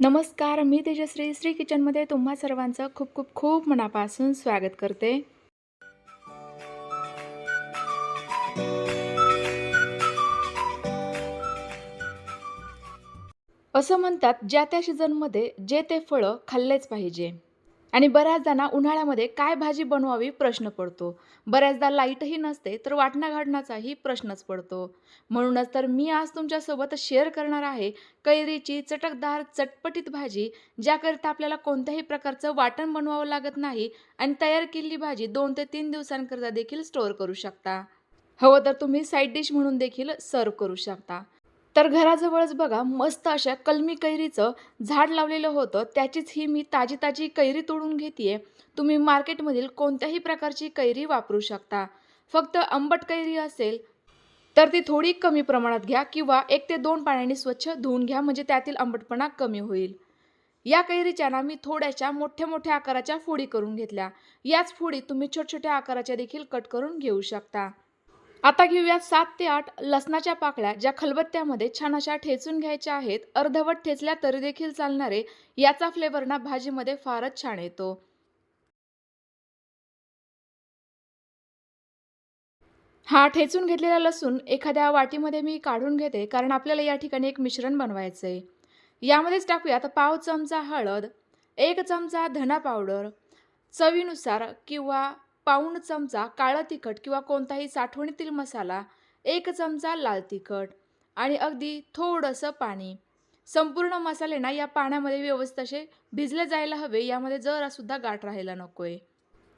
नमस्कार मी तेजश्री. श्री किचनमध्ये तुम्हा सर्वांचं खूप खूप खूप मनापासून स्वागत करते. असं म्हणतात ज्या त्या सीझनमध्ये जे ते फळं खाल्लेच पाहिजे. आणि बऱ्याचदा उन्हाळ्यामध्ये काय भाजी बनवावी प्रश्न पडतो. बऱ्याचदा लाईटही नसते तर वाटणा घाडण्याचाही प्रश्नच पडतो. म्हणूनच तर मी आज तुमच्यासोबत शेअर करणार आहे कैरीची चटकदार चटपटीत भाजी ज्याकरिता आपल्याला कोणत्याही प्रकारचं वाटण बनवावं लागत नाही आणि तयार केलेली भाजी दोन ते तीन दिवसांकरता देखील स्टोअर करू शकता. हवं तर तुम्ही साईड डिश म्हणून देखील सर्व करू शकता. तर घराजवळच बघा मस्त अशा कलमी कैरीचं झाड लावलेलं होतं. त्याचीच ही मी ताजी ताजी कैरी तोडून घेते तुम्ही मार्केटमधील कोणत्याही प्रकारची कैरी वापरू शकता. फक्त आंबट कैरी असेल तर ती थोडी कमी प्रमाणात घ्या किंवा एक ते दोन पाण्याने स्वच्छ धुवून घ्या म्हणजे त्यातील आंबटपणा कमी होईल. या कैरीच्या ना मी थोड्याशा मोठ्या मोठ्या आकाराच्या फोडी करून घेतल्या. याच फोडी तुम्ही छोट्या छोट्या आकाराच्या देखील कट करून घेऊ शकता. आता घेऊया सात ते आठ लसणाच्या पाकळ्या ज्या खलबत्त्यामध्ये छान अशा ठेचून घ्यायच्या आहेत. अर्धवट ठेचल्या तरी देखील चालणारे याचा फ्लेवर ना भाजीमध्ये फारच छान येतो. हा ठेचून घेतलेला लसूण एखाद्या वाटीमध्ये मी काढून घेते कारण आपल्याला या ठिकाणी एक मिश्रण बनवायचं आहे यामध्येच टाकूयात पाव चमचा हळद एक चमचा धना पावडर. चवीनुसार किंवा पाऊण चमचा काळं तिखट किंवा कोणताही साठवणीतील मसाला एक चमचा लाल तिखट आणि अगदी थोडंसं पाणी. संपूर्ण मसाले ना या पाण्यामध्ये व्यवस्थित असे भिजले जायला हवे यामध्ये जरासुद्धा गाठ राहायला नको आहे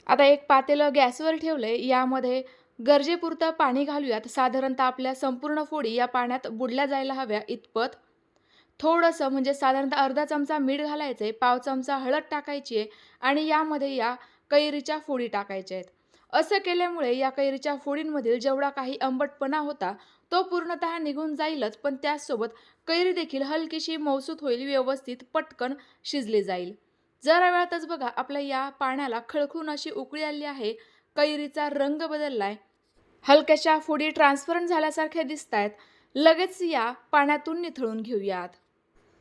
आता एक पातेलं गॅसवर ठेवलं आहे यामध्ये गरजेपुरतं पाणी घालूयात. साधारणतः आपल्या संपूर्ण फोडी या पाण्यात बुडल्या जायला हव्या इतपत. थोडंसं म्हणजे साधारणतः अर्धा चमचा मीठ घालायचं आहे पाव चमचा हळद टाकायची आहे आणि यामध्ये या कैरीच्या फोडी टाकायच्या आहेत. असं केल्यामुळे या कैरीच्या फोडींमधील जेवढा काही आंबटपणा होता तो पूर्णतः निघून जाईलच पण त्याचसोबत कैरी देखील हलकीशी मौसूत होईल व्यवस्थित पटकन शिजली जाईल. जरा वेळातच बघा आपल्या या पाण्याला खळखून अशी उकळी आली आहे कैरीचा रंग बदललाय. हलक्याशा फोडी ट्रान्सफरंट झाल्यासारख्या दिसत आहेत लगेच या पाण्यातून निथळून घेऊयात.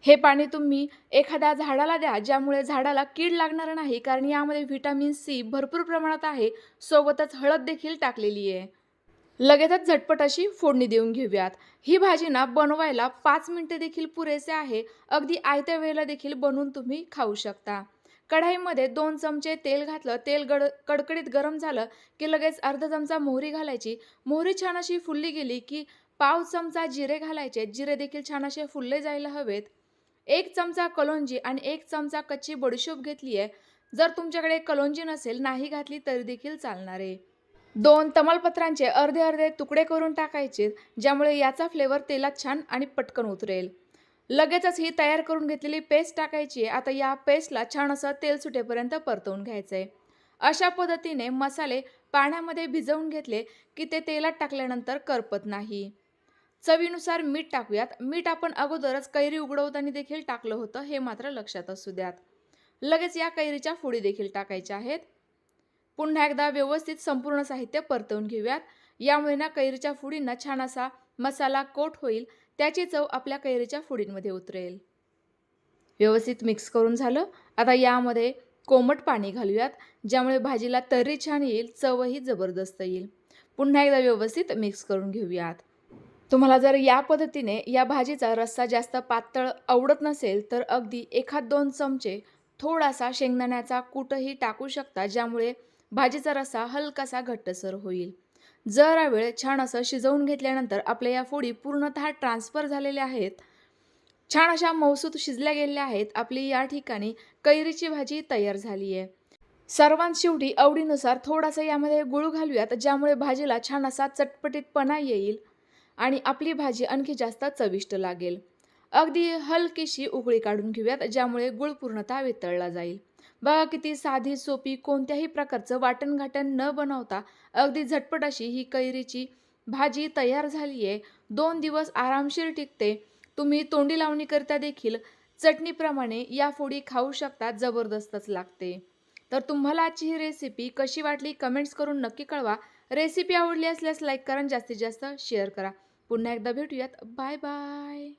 हे पाणी तुम्ही एखाद्या झाडाला द्या ज्यामुळे झाडाला कीड लागणार नाही कारण यामध्ये व्हिटॅमिन सी भरपूर प्रमाणात आहे. सोबतच हळद देखील टाकलेली आहे. लगेचच झटपट अशी फोडणी देऊन घेऊयात. ही भाजी ना बनवायला पाच मिनटे देखील पुरेसे आहे. अगदी आयत्या वेळेला देखील बनवून तुम्ही खाऊ शकता. कढाईमध्ये दोन चमचे तेल घातलं तेल गड कडकडीत गरम झालं की लगेच अर्धा चमचा मोहरी घालायची. मोहरी छान अशी फुलली गेली की पाव चमचा जिरे घालायचे. जिरे देखील छान असे फुलले जायला हवेत. एक चमचा कलोंजी आणि एक चमचा कच्ची बडीशोप घेतली आहे. जर तुमच्याकडे कलोंजी नसेल नाही घातली तरी देखील चालणार आहे. दोन तमालपत्रांचे अर्धे अर्धे तुकडे करून टाकायचे ज्यामुळे याचा फ्लेवर तेलात छान आणि पटकन उतरेल. लगेचच ही तयार करून घेतलेली पेस्ट टाकायची आहे. आता या पेस्टला छान असं तेल सुटेपर्यंत परतवून घ्यायचं आहे अशा पद्धतीने मसाले पाण्यामध्ये भिजवून घेतले की ते तेलात टाकल्यानंतर करपत नाही. चवीनुसार मीठ टाकूयात. मीठ आपण अगोदरच कैरी उघडवताना देखील टाकलं होतं हे मात्र लक्षात असू द्यात. लगेच या कैरीच्या फोडी देखील टाकायच्या आहेत. पुन्हा एकदा व्यवस्थित संपूर्ण साहित्य परतवून घेऊयात. यामुळे ना कैरीच्या फुडींना छान असा मसाला कोट होईल त्याची चव आपल्या कैरीच्या फुडींमध्ये उतरेल. व्यवस्थित मिक्स करून झालं. आता यामध्ये कोमट पाणी घालूयात ज्यामुळे भाजीला तर्री छान येईल चवही जबरदस्त येईल. पुन्हा एकदा व्यवस्थित मिक्स करून घेऊयात. तुम्हाला जर या पद्धतीने या भाजीचा रस्सा जास्त पातळ आवडत नसेल तर अगदी एखाद दोन चमचे थोडासा शेंगदाण्याचा कूटही टाकू शकता ज्यामुळे भाजीचा रस्सा हलकासा घट्टसर होईल. जरा वेळ छान असं शिजवून घेतल्यानंतर आपल्या या फोडी पूर्णतः ट्रान्सफर झालेल्या आहेत. छान अशा मौसूत शिजल्या गेलेल्या आहेत. आपली या ठिकाणी कैरीची भाजी तयार झाली आहे सर्वांत शेवटी आवडीनुसार थोडासा यामध्ये गुळ घालूयात ज्यामुळे भाजीला छान असा चटपटीतपणा येईल. आणि आपली भाजी आणखी जास्त चविष्ट लागेल. अगदी हलकीशी उकळी काढून घेऊयात ज्यामुळे गुळ पूर्णतः वितळला जाईल. बघा किती साधी सोपी कोणत्याही प्रकारचं वाटणघाटण न बनवता अगदी झटपट अशी ही कैरीची भाजी तयार झाली आहे दोन दिवस आरामशीर टिकते. तुम्ही तोंडी लावणीकरिता देखील चटणीप्रमाणे या फोडी खाऊ शकता जबरदस्तच लागते. तर तुम्हाला आजची ही रेसिपी कशी वाटली कमेंट्स करून नक्की कळवा. रेसिपी आवडली असल्यास लाईक करा जास्तीत जास्त शेअर करा. पुन्हा एकदा भेटूयात. Bye bye.